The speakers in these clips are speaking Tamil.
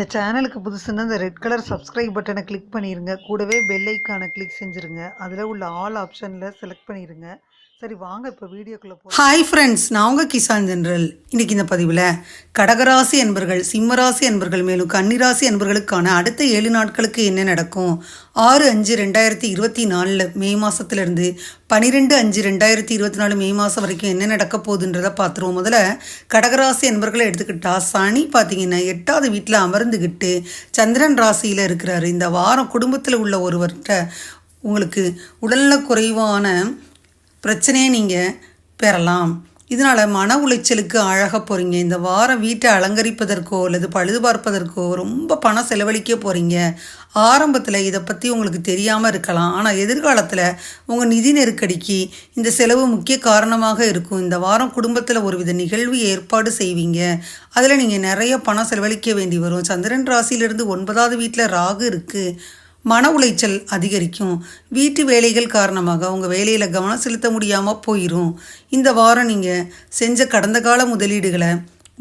இந்த சேனலுக்கு புதுசுன்னா இந்த ரெட் கலர் சப்ஸ்கிரைப் பட்டனை கிளிக் பண்ணிடுங்க கூடவே பெல் ஐக்கானை கிளிக் செஞ்சுருங்க. அதில் உள்ள ஆல் ஆப்ஷனில் செலக்ட் பண்ணிடுங்க சரி வாங்க இப்போ வீடியோக்குள்ளே போ ஹாய் ஃப்ரெண்ட்ஸ் நான் உங்கள் கிசான் ஜென்ரல் இன்றைக்கி இந்த பதிவில் கடகராசி என்பர்கள் சிம்மராசி என்பர்கள் மேலும் கன்னிராசி என்பர்களுக்கான அடுத்த ஏழு நாட்களுக்கு என்ன நடக்கும் ஆறு அஞ்சு ரெண்டாயிரத்தி இருபத்தி நாலில் மே மாதத்துலேருந்து பன்னிரெண்டு அஞ்சு ரெண்டாயிரத்தி இருபத்தி நாலு மே மாதம் வரைக்கும் என்ன நடக்க போகுதுன்றதை பார்த்துருவோம் முதல்ல கடகராசி என்பர்களை எடுத்துக்கிட்டா சனி பார்த்தீங்கன்னா எட்டாவது வீட்டில் அமர்ந்துக்கிட்டு சந்திரன் ராசியில் இருக்கிறாரு. இந்த வாரம் குடும்பத்தில் உள்ள ஒருவர்கிட்ட உங்களுக்கு உடல்நல குறைவான பிரச்சனையை நீங்கள் பெறலாம். இதனால் மன உளைச்சலுக்கு ஆழாக போகிறீங்க இந்த வாரம் வீட்டை அலங்கரிப்பதற்கோ அல்லது பழுது பார்ப்பதற்கோ ரொம்ப பணம் செலவழிக்க போகிறீங்க ஆரம்பத்தில் இதை பற்றி உங்களுக்கு தெரியாமல் இருக்கலாம். ஆனால் எதிர்காலத்தில் உங்கள் நிதி நெருக்கடிக்கு இந்த செலவு முக்கிய காரணமாக இருக்கும். இந்த வாரம் குடும்பத்தில் ஒருவித நிகழ்வு ஏற்பாடு செய்வீங்க. அதில் நீங்கள் நிறைய பணம் செலவழிக்க வேண்டி வரும். சந்திரன் ராசியிலிருந்து ஒன்பதாவது வீட்டில் ராகு இருக்குது மன உளைச்சல் அதிகரிக்கும். வீட்டு வேலைகள் காரணமாக உங்கள் வேலையில் கவனம் செலுத்த முடியாமல் போயிடும் இந்த வாரம் நீங்கள் செஞ்ச கடந்த கால முதலீடுகளை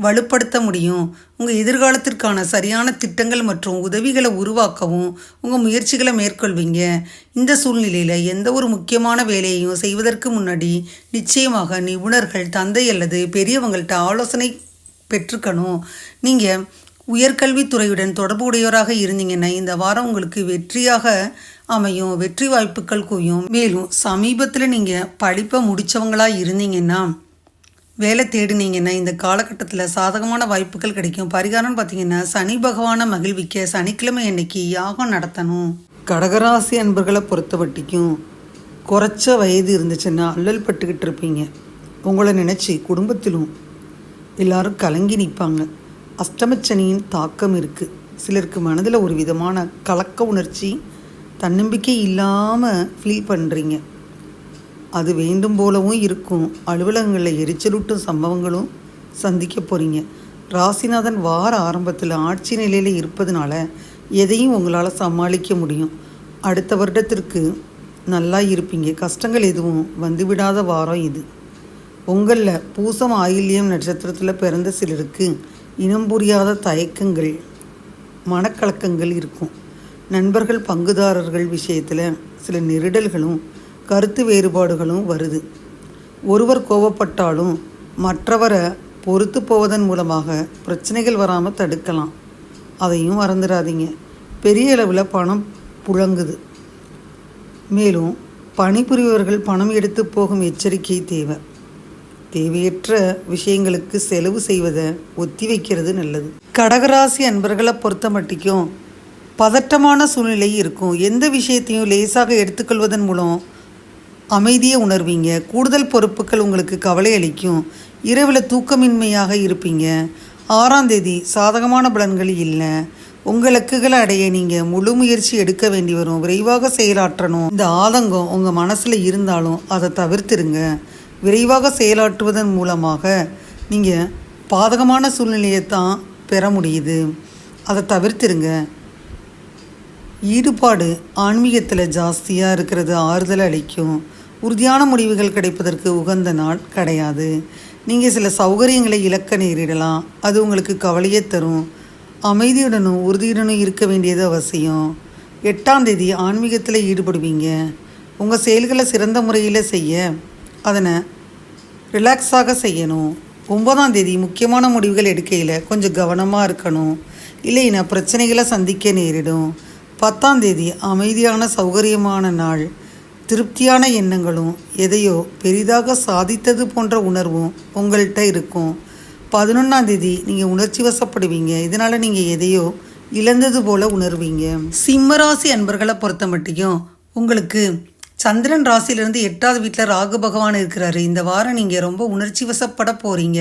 வலுப்படுத்த முடியும். உங்கள் எதிர்காலத்திற்கான சரியான திட்டங்கள் மற்றும் உதவிகளை உருவாக்கவும் உங்கள் முயற்சிகளை மேற்கொள்வீங்க. இந்த சூழ்நிலையில் எந்த ஒரு முக்கியமான வேலையையும் செய்வதற்கு முன்னாடி நிச்சயமாக நிபுணர்கள் தந்தை அல்லது பெரியவங்கள்ட்ட ஆலோசனை பெற்றுக்கணும். நீங்கள் உயர்கல்வித்துறையுடன் தொடர்புடையவராக இருந்தீங்கன்னா இந்த வாரம் உங்களுக்கு வெற்றியாக அமையும் வெற்றி வாய்ப்புகள் குவியும். மேலும் சமீபத்தில் நீங்கள் படிப்பை முடித்தவங்களாக இருந்தீங்கன்னா வேலை தேடினீங்கன்னா இந்த காலகட்டத்தில் சாதகமான வாய்ப்புகள் கிடைக்கும். பரிகாரம்னு பார்த்தீங்கன்னா சனி பகவானை மகிழ்விக்க சனிக்கிழமை அன்னைக்கு யாகம் நடத்தணும். கடகராசி அன்பர்களை பொறுத்த வட்டிக்கும் குறைச்ச வயது இருந்துச்சுன்னா அல்லல் பட்டுக்கிட்டு இருப்பீங்க. உங்களை நினச்சி குடும்பத்திலும் எல்லாரும் கலங்கி நிற்பாங்க அஷ்டமச்சனியின் தாக்கம் இருக்குது சிலருக்கு மனதில் ஒரு விதமான கலக்க உணர்ச்சி தன்னம்பிக்கை இல்லாமல் ஃபீல் பண்ணுறீங்க அது வேண்டும் போலவும் இருக்கும். அலுவலகங்களில் எரிச்சலூட்டும் சம்பவங்களும் சந்திக்க போகிறீங்க ராசிநாதன் வார ஆரம்பத்தில் ஆட்சி நிலையில் இருப்பதுனால எதையும் உங்களால் சமாளிக்க முடியும். அடுத்த வருடத்திற்கு நல்லா இருப்பீங்க. கஷ்டங்கள் எதுவும் வந்துவிடாத வாரம் இது. உங்களில் பூசம் ஆயில்யம் நட்சத்திரத்தில் பிறந்த சிலருக்கு இனம் புரியாத தயக்கங்கள் மனக்கலக்கங்கள் இருக்கும். நண்பர்கள் பங்குதாரர்கள் விஷயத்தில் சில நெருடல்களும் கருத்து வேறுபாடுகளும் வருது. ஒருவர் கோபப்பட்டாலும் மற்றவரை பொறுத்து போவதன் மூலமாக பிரச்சனைகள் வராமல் தடுக்கலாம். அதையும் மறந்துடாதீங்க. பெரிய அளவில் பணம் புழங்குது. மேலும் பணிபுரியவர்கள் பணம் எடுத்து போகும் எச்சரிக்கை தேவை. தேவையற்ற விஷயங்களுக்கு செலவு செய்வதை ஒத்தி வைக்கிறது நல்லது. கடகராசி அன்பர்களை பொறுத்த மட்டிக்கும் பதட்டமான சூழ்நிலை இருக்கும். எந்த விஷயத்தையும் லேசாக எடுத்துக்கொள்வதன் மூலம் அமைதியை உணர்வீங்க. கூடுதல் பொறுப்புகள் உங்களுக்கு கவலை அளிக்கும். இரவில் தூக்கமின்மையாக இருப்பீங்க. ஆறாம் தேதி சாதகமான பலன்கள் இல்லை. உங்கள் இலக்குகளை அடைய நீங்கள் முழு முயற்சி எடுக்க வேண்டி வரும். விரைவாக செயலாற்றணும். இந்த ஆதங்கம் உங்கள் மனசில் இருந்தாலும் அதை தவிர்த்துருங்க. விரைவாக செயலாற்றுவதன் மூலமாக நீங்கள் பாதகமான சூழ்நிலையை தான் பெற முடியுது. அதை தவிர்த்துருங்க. ஈடுபாடு ஆன்மீகத்தில் ஜாஸ்தியாக இருக்கிறது ஆறுதல் அளிக்கும். உறுதியான முடிவுகள் கிடைப்பதற்கு உகந்த நாள் கிடையாது. நீங்கள் சில சௌகரியங்களை இழக்க நேரிடலாம். அது உங்களுக்கு கவலையை தரும். அமைதியுடனும் உறுதியுடனும் இருக்க வேண்டியது அவசியம். எட்டாம் தேதி ஆன்மீகத்தில் ஈடுபடுவீங்க. உங்கள் செயல்களை சிறந்த முறையில் செய்ய அதனை ரிலாக்ஸாக செய்யணும். ஒன்பதாம் தேதி முக்கியமான முடிவுகள் எடுக்கையில் கொஞ்சம் கவனமாக இருக்கணும். இல்லைன்னா பிரச்சனைகளை சந்திக்க நேரிடும். பத்தாம் தேதி அமைதியான சௌகரியமான நாள். திருப்தியான எண்ணங்களும் எதையோ பெரிதாக சாதித்தது போன்ற உணர்வும் உங்கள்கிட்ட இருக்கும். பதினொன்றாம் தேதி நீங்கள் உணர்ச்சி வசப்படுவீங்க. இதனால் நீங்கள் எதையோ இழந்தது போல உணர்வீங்க. சிம்மராசி அன்பர்களை பொறுத்த மட்டும் உங்களுக்கு சந்திரன் ராசியிலிருந்து எட்டாவது வீட்டில் ராகு பகவான் இருக்கிறாரு. இந்த வாரம் நீங்கள் ரொம்ப உணர்ச்சி வசப்பட போகிறீங்க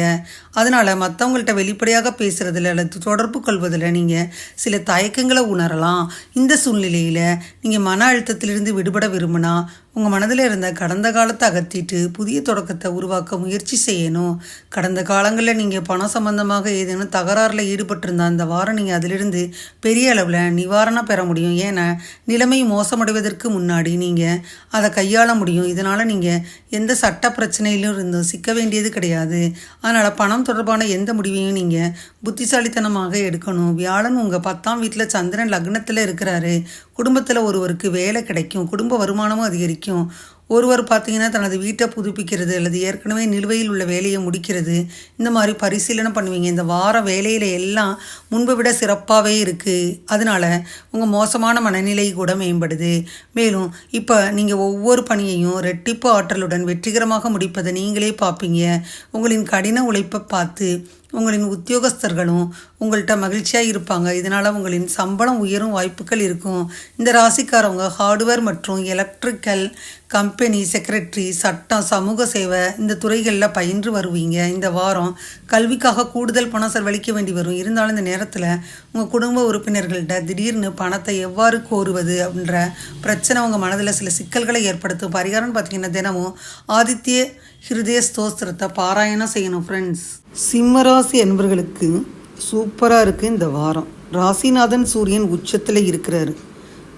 அதனால் மற்றவங்கள்ட்ட வெளிப்படையாக பேசுகிறதுல அல்லது தொடர்பு கொள்வதில் நீங்கள் சில தயக்கங்களை உணரலாம். இந்த சூழ்நிலையில் நீங்கள் மன அழுத்தத்திலிருந்து விடுபட விரும்பினா உங்கள் மனதில் இருந்த கடந்த காலத்தை அகற்றிட்டு புதிய தொடக்கத்தை உருவாக்க முயற்சி செய்யணும். கடந்த காலங்களில் நீங்கள் பணம் சம்பந்தமாக ஏதேனும் தகராறில் ஈடுபட்டிருந்தா அந்த வாரம் நீங்கள் அதிலிருந்து பெரிய அளவில் நிவாரணம் பெற முடியும். ஏன்னா நிலைமை மோசமடைவதற்கு முன்னாடி நீங்கள் அதை கையாள முடியும். இதனால் நீங்கள் எந்த சட்ட பிரச்சனையிலும் இருந்தும் சிக்க வேண்டியது கிடையாது. அதனால் பணம் தொடர்பான எந்த முடிவையும் நீங்கள் புத்திசாலித்தனமாக எடுக்கணும். வியாழன் உங்கள் பத்தாம் வீட்டில் சந்திரன் லக்னத்தில் இருக்கிறாரு. குடும்பத்தில் ஒருவருக்கு வேலை கிடைக்கும். குடும்ப வருமானமும் அதிகரிக்கும். முக்கியம் ஒருவர் பார்த்தீங்கன்னா தனது வீட்டை புதுப்பிக்கிறது அல்லது ஏற்கனவே நிலுவையில் உள்ள வேலையை முடிக்கிறது இந்த மாதிரி பரிசீலனை பண்ணுவீங்க. இந்த வார வேலையில் எல்லாம் முன்பை விட சிறப்பாகவே இருக்குது அதனால உங்கள் மோசமான மனநிலை கூட மேம்படுது. மேலும் இப்போ நீங்கள் ஒவ்வொரு பணியையும் ரெட்டிப்பு ஆற்றலுடன் வெற்றிகரமாக முடிப்பதை நீங்களே பார்ப்பீங்க. உங்களின் கடின உழைப்பை பார்த்து உங்களின் உத்தியோகஸ்தர்களும் உங்கள்கிட்ட மகிழ்ச்சியாக இருப்பாங்க. இதனால் உங்களின் சம்பளம் உயரும் வாய்ப்புகள் இருக்கும். இந்த ராசிக்காரவங்க ஹார்ட்வேர் மற்றும் எலக்ட்ரிக்கல் கம்பெனி செக்ரட்டரி சட்டம் சமூக சேவை இந்த துறைகளில் பயின்று வருவீங்க. இந்த வாரம் கல்விக்காக கூடுதல் பணம் செலவழிக்க வேண்டி வரும். இருந்தாலும் இந்த நேரத்தில் உங்கள் குடும்ப உறுப்பினர்கள்ட்ட திடீர்னு பணத்தை எவ்வாறு கோருவது அப்படின்ற பிரச்சனை உங்கள் மனதில் சில சிக்கல்களை ஏற்படுத்தும். பரிகாரம்னு பார்த்தீங்கன்னா தினமும் ஆதித்ய ஹிருதய ஸ்தோத்திரத்தை பாராயணம் செய்யணும் ஃப்ரெண்ட்ஸ் சிம்மராசி என்பர்களுக்கு சூப்பராக இருக்குது இந்த வாரம். ராசிநாதன் சூரியன் உச்சத்தில் இருக்கிறாரு.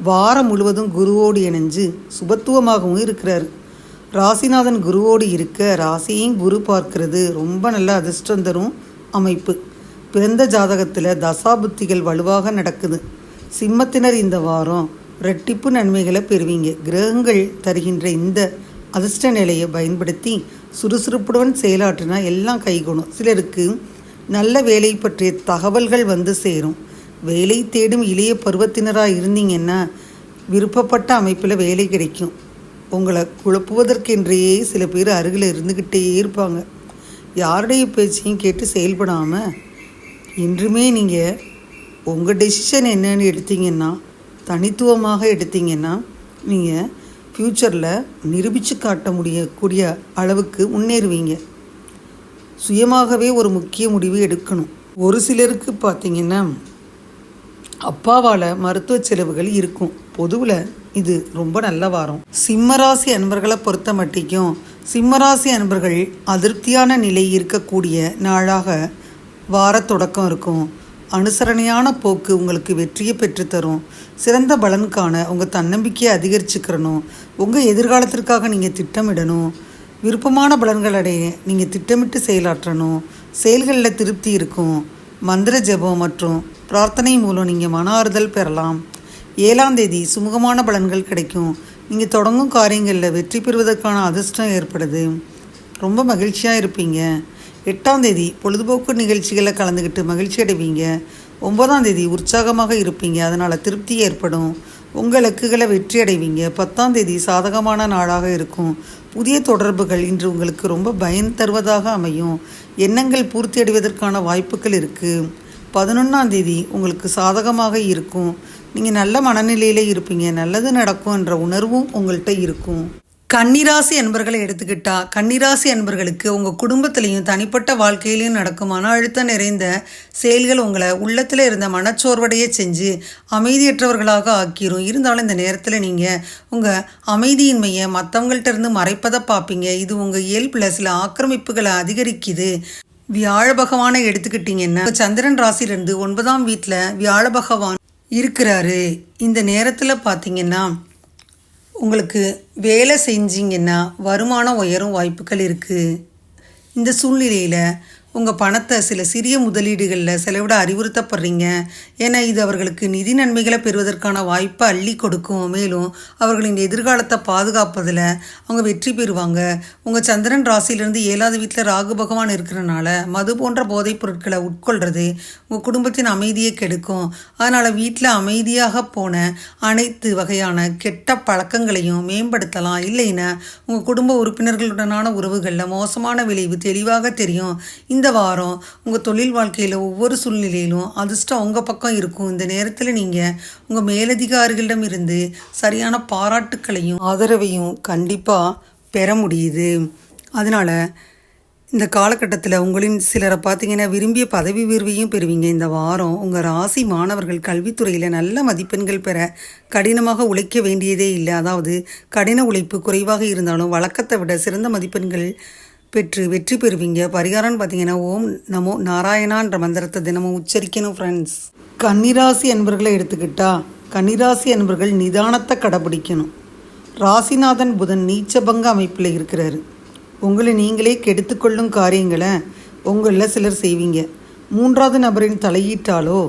வாரம் முழுவதும் குருவோடு இணைஞ்சு சுபத்துவமாகவும் இருக்கிறாரு. ராசிநாதன் குருவோடு இருக்க ராசியையும் குரு பார்க்கிறது. ரொம்ப நல்ல அதிர்ஷ்டம் தரும் அமைப்பு. பிறந்த ஜாதகத்தில் தசாபுத்திகள் வலுவாக நடக்குது. சிம்மத்தினர் இந்த வாரம் ரெட்டிப்பு நன்மைகளை பெறுவீங்க. கிரகங்கள் தருகின்ற இந்த அதிர்ஷ்ட நிலையை பயன்படுத்தி சுறுசுறுப்புடன் செயலாற்றினா எல்லாம் கைகூடும். சிலருக்கு நல்ல வேலை பற்றிய தகவல்கள் வந்து சேரும். வேலை தேடும் இளைய பருவத்தினராக இருந்தீங்கன்னா விருப்பப்பட்ட அமைப்பில் வேலை கிடைக்கும். உங்களை குழப்புவதற்கென்றே சில பேர் அருகில் இருந்துக்கிட்டே இருப்பாங்க. யாருடைய பேச்சையும் கேட்டு செயல்படாமல் இன்றுமே நீங்கள் உங்கள் டெசிஷன் என்னன்னு எடுத்தீங்கன்னா தனித்துவமாக எடுத்தீங்கன்னா நீங்கள் ஃப்யூச்சரில் நிரூபித்து காட்ட முடியக்கூடிய அளவுக்கு முன்னேறுவீங்க. சுயமாகவே ஒரு முக்கிய முடிவு எடுக்கணும். ஒரு சிலருக்கு பார்த்தீங்கன்னா அப்பாவால் மருத்துவ செலவுகள் இருக்கும். பொதுவில் இது ரொம்ப நல்ல வாரம். சிம்மராசி அன்பர்களை பொறுத்த மட்டிக்கும் சிம்மராசி அன்பர்கள் அதிருப்தியான நிலை இருக்கக்கூடிய நாளாக வார தொடக்கம் இருக்கும். அனுசரணையான போக்கு உங்களுக்கு வெற்றியை பெற்றுத்தரும். சிறந்த பலன் காண உங்கள் தன்னம்பிக்கையை அதிகரிச்சுக்கிறணும். உங்கள் எதிர்காலத்திற்காக நீங்கள் திட்டமிடணும். விருப்பமான பலன்கள் அடைய நீங்கள் திட்டமிட்டு செயலாற்றணும். செயல்களில் திருப்தி இருக்கும். மந்திர ஜெபம் மற்றும் பிரார்த்தனை மூலம் நீங்கள் மன ஆறுதல் பெறலாம். ஏழாம் தேதி சுமூகமான பலன்கள் கிடைக்கும். நீங்கள் தொடங்கும் காரியங்களில் வெற்றி பெறுவதற்கான அதிர்ஷ்டம் ஏற்படுது. ரொம்ப மகிழ்ச்சியாக இருப்பீங்க. எட்டாம் தேதி பொழுதுபோக்கு நிகழ்ச்சிகளை கலந்துக்கிட்டு மகிழ்ச்சி அடைவீங்க. ஒன்பதாம் தேதி உற்சாகமாக இருப்பீங்க. அதனால் திருப்தி ஏற்படும். உங்கள் இலக்குகளை வெற்றி அடைவீங்க. பத்தாம் தேதி சாதகமான நாளாக இருக்கும். புதிய தொடர்புகள் இன்று உங்களுக்கு ரொம்ப பயன் தருவதாக அமையும். எண்ணங்கள் பூர்த்தி அடைவதற்கான வாய்ப்புகள் இருக்குது பதினொன்றாம் தேதி உங்களுக்கு சாதகமாக இருக்கும். நீங்கள் நல்ல மனநிலையில் இருப்பீங்க. நல்லது நடக்கும் என்ற உணர்வும் உங்கள்கிட்ட இருக்கும். கன்னிராசி என்பர்களை எடுத்துக்கிட்டா கன்னிராசி என்பர்களுக்கு உங்கள் குடும்பத்திலையும் தனிப்பட்ட வாழ்க்கையிலையும் நடக்கும் மன அழுத்தம் நிறைந்த செயல்கள் உங்களை உள்ளத்தில் இருந்த மனச்சோர்வடைய செஞ்சு அமைதியற்றவர்களாக ஆக்கிரும். இருந்தாலும் இந்த நேரத்தில் நீங்கள் உங்கள் அமைதியின்மையை மற்றவங்கள்ட்ட இருந்து மறைப்பதை பார்ப்பீங்க. இது உங்கள் இயல்பில் சில ஆக்கிரமிப்புகளை அதிகரிக்குது. வியாழ பகவானை எடுத்துக்கிட்டிங்கன்னா சந்திரன் ராசியிலிருந்து ஒன்பதாம் வீட்டில் வியாழ பகவான் இருக்கிறாரு. இந்த நேரத்தில் பார்த்தீங்கன்னா உங்களுக்கு வேலை செஞ்சிங்கன்னா வருமானம் உயரும் வாய்ப்புகள் இருக்குது இந்த சூழ்நிலையில் உங்கள் பணத்தை சில சிறிய முதலீடுகளில் செலவிட அறிவுறுத்தப்படுறீங்க. ஏன்னா இது அவர்களுக்கு நிதி நன்மைகளை பெறுவதற்கான வாய்ப்பை அள்ளி கொடுக்கும். மேலும் அவர்களின் எதிர்காலத்தை பாதுகாப்பதில் அவங்க வெற்றி பெறுவாங்க. உங்கள் சந்திரன் ராசியிலிருந்து ஏழாவது வீட்டில் ராகு பகவான் இருக்கிறனால மது போன்ற போதைப் பொருட்களை உட்கொள்கிறது உங்கள் குடும்பத்தின் அமைதியை கெடுக்கும். அதனால் வீட்டில் அமைதியாக போன அனைத்து வகையான கெட்ட பழக்கங்களையும் மேம்படுத்தலாம். இல்லைன்னா உங்கள் குடும்ப உறுப்பினர்களுடனான உறவுகளில் மோசமான விளைவு தெளிவாக தெரியும். இந்த வாரம் உங்கள் தொழில் வாழ்க்கையில் ஒவ்வொரு சூழ்நிலையிலும் அதிர்ஷ்டம் உங்கள் பக்கம் இருக்கும். இந்த நேரத்தில் நீங்கள் உங்கள் மேலதிகாரிகளிடம் இருந்து சரியான பாராட்டுக்களையும் ஆதரவையும் கண்டிப்பாக பெற முடியுது. அதனால் இந்த காலகட்டத்தில் உங்களின் சிலரை பார்த்தீங்கன்னா விரும்பிய பதவி உயர்வையும் பெறுவீங்க. இந்த வாரம் உங்கள் ராசி மாணவர்கள் கல்வித்துறையில் நல்ல மதிப்பெண்கள் பெற கடினமாக உழைக்க வேண்டியதே இல்லை. அதாவது கடின உழைப்பு குறைவாக இருந்தாலும் வழக்கத்தை விட சிறந்த மதிப்பெண்கள் பெற்று வெற்றி பெறுவீங்க. பரிகாரம்னு பார்த்தீங்கன்னா ஓம் நமோ நாராயணான்ற மந்திரத்தை தினமும் உச்சரிக்கணும் ஃப்ரெண்ட்ஸ் கன்னிராசி என்பர்களை எடுத்துக்கிட்டா கன்னிராசி என்பர்கள் நிதானத்தை கடைபிடிக்கணும். ராசிநாதன் புதன் நீச்சபங்க அமைப்பில் இருக்கிறாரு. உங்களை நீங்களே கெடுத்துக்கொள்ளும் காரியங்களை உங்களில் சிலர் செய்வீங்க. மூன்றாவது நபரின் தலையீட்டாலோ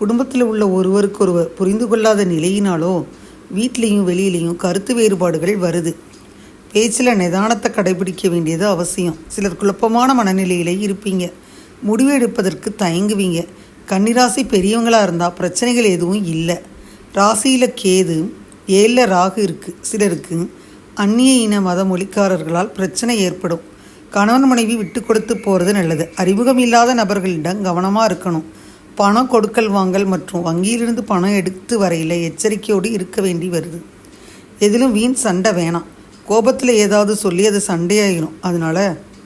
குடும்பத்தில் உள்ள ஒருவருக்கொருவர் புரிந்து கொள்ளாத நிலையினாலோ வீட்லேயும் வெளியிலையும் கருத்து வேறுபாடுகள் வருது. பேச்சில் நிதானத்தை கடைபிடிக்க வேண்டியது அவசியம். சிலர் குழப்பமான மனநிலையிலே இருப்பீங்க. முடிவு எடுப்பதற்கு தயங்குவீங்க. கன்னிராசி பெரியவங்களாக இருந்தால் பிரச்சனைகள் எதுவும் இல்லை. ராசியில் கேது ஏழில் ராகு இருக்குது சிலருக்கு அந்நிய இன மத மொழிக்காரர்களால் பிரச்சனை ஏற்படும். கணவன் மனைவி விட்டு கொடுத்து போகிறது நல்லது. அறிமுகம் இல்லாத நபர்களிடம் கவனமாக இருக்கணும். பணம் கொடுக்கல் வாங்கல் மற்றும் வங்கியிலிருந்து பணம் எடுத்து வரையில் எச்சரிக்கையோடு இருக்க வேண்டி வருது. எதிலும் வீண் சண்டை வேணாம். கோபத்தில் ஏதாவது சொல்லி அது சண்டையாயிரும். அதனால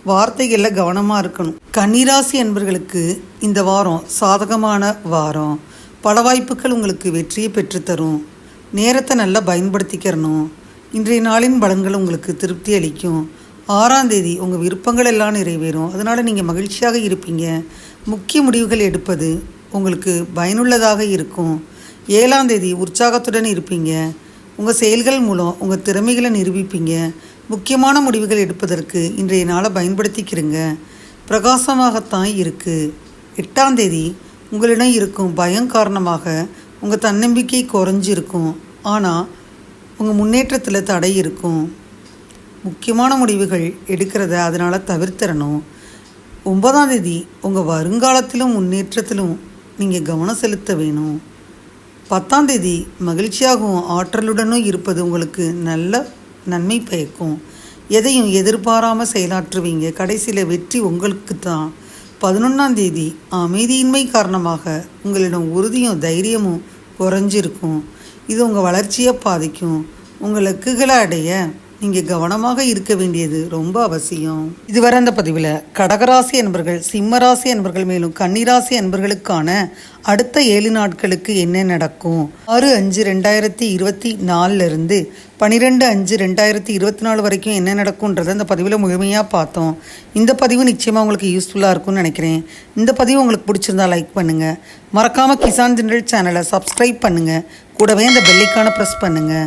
வார்த்தைகளில் கவனமாக இருக்கணும். கன்னிராசி என்பர்களுக்கு இந்த வாரம் சாதகமான வாரம். பல வாய்ப்புகள் உங்களுக்கு வெற்றியை பெற்றுத்தரும். நேரத்தை நல்லா பயன்படுத்திக்கிறணும். இன்றைய நாளின் பலன்கள் உங்களுக்கு திருப்தி அளிக்கும். ஆறாம் தேதி உங்கள் விருப்பங்கள் எல்லாம் நிறைவேறும். அதனால் நீங்கள் மகிழ்ச்சியாக இருப்பீங்க. முக்கிய முடிவுகள் எடுப்பது உங்களுக்கு பயனுள்ளதாக இருக்கும். ஏழாம் தேதி உற்சாகத்துடன் இருப்பீங்க. உங்கள் செயல்கள் மூலம் உங்கள் திறமைகளை நிரூபிப்பீங்க. முக்கியமான முடிவுகள் எடுப்பதற்கு இன்றைய நாளை பயன்படுத்திக்கிறங்க. பிரகாசமாகத்தான் இருக்குது எட்டாம் தேதி உங்களிடம் இருக்கும் பயம் காரணமாக உங்கள் தன்னம்பிக்கை குறைஞ்சிருக்கும். ஆனால் உங்கள் முன்னேற்றத்தில் தடை இருக்கும். முக்கியமான முடிவுகள் எடுக்கிறத அதனால் தவிர்த்திடணும் ஒன்பதாம் தேதி உங்கள் வருங்காலத்திலும் முன்னேற்றத்திலும் நீங்கள் கவனம் செலுத்த வேணும். பத்தாம் தேதி மகிழ்ச்சியாகவும் ஆற்றலுடனும் இருப்பது உங்களுக்கு நல்ல நன்மை பயக்கும். எதையும் எதிர்பாராமல் செயலாற்றுவீங்க. கடைசியில் வெற்றி உங்களுக்கு தான் பதினொன்றாம் தேதி அமைதியின்மை காரணமாக உங்களிடம் உறுதியும் தைரியமும் குறைஞ்சிருக்கும். இது உங்கள் வளர்ச்சியை பாதிக்கும். உங்கள் லக்குகளை அடைய நீங்கள் கவனமாக இருக்க வேண்டியது ரொம்ப அவசியம். இதுவரை அந்த பதிவில் கடகராசி என்பர்கள் சிம்மராசி என்பர்கள் மேலும் கன்னிராசி என்பர்களுக்கான அடுத்த ஏழு நாட்களுக்கு என்ன நடக்கும்? ஆறு அஞ்சு ரெண்டாயிரத்தி இருபத்தி நாலுலேருந்து பன்னிரெண்டு அஞ்சு ரெண்டாயிரத்தி இருபத்தி நாலு வரைக்கும் என்ன நடக்கும்ன்றதை அந்த பதிவில் முழுமையாக பார்த்தோம். இந்த பதிவு நிச்சயமாக உங்களுக்கு யூஸ்ஃபுல்லாக இருக்கும்னு நினைக்கிறேன். இந்த பதிவு உங்களுக்கு பிடிச்சிருந்தா லைக் பண்ணுங்கள் மறக்காமல் கிசான் ஜெனரல் சேனலை சப்ஸ்கிரைப் பண்ணுங்கள் கூடவே அந்த பெல்லிக்கான ப்ரெஸ் பண்ணுங்கள்